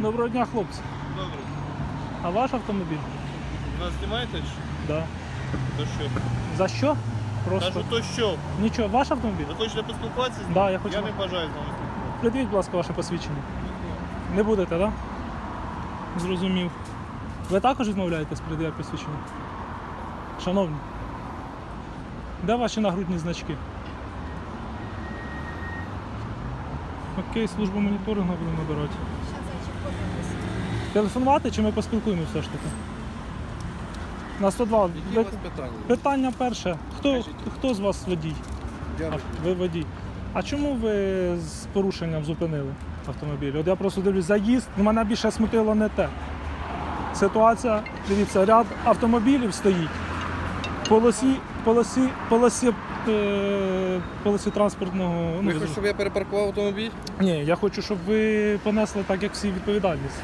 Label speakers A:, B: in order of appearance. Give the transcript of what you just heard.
A: Доброго дня, хлопці.
B: Добре.
A: А ваш автомобіль?
B: Нас знімаєте? чи?
A: Да.
B: То що?
A: За що? Просто
B: Кажу, то що?
A: нічого, ваш автомобіль?
B: Ви хочете поспілкуватися з ним?
A: Да, я хочу.
B: Я не бажаю з вами.
A: Придивіть, будь ласка, ваше посвідчення. Не будете, так? Да? Зрозумів. Ви також відмовляєтесь придивити посвідчення? Шановні. Де ваші нагрудні значки? Окей, службу моніторингу будемо набирати.
C: Подивлюся.
A: Телефонувати чи ми поспілкуємося все ж таки? На 102.
D: Які у вас питання?
A: Питання перше. Хто, хто з вас водій?
D: Я
A: А, ви водій. А чому ви з порушенням зупинили автомобіль? От я просто дивлюсь, заїзд, мене більше смутило не те. Ситуація, дивіться, ряд автомобілів стоїть. Полосі, полосі, полосі, е, полосі транспортного.
D: Ви
A: Ну,
D: хочете, щоб я перепаркував автомобіль?
A: ні, я хочу, щоб ви понесли так, як всі відповідальність.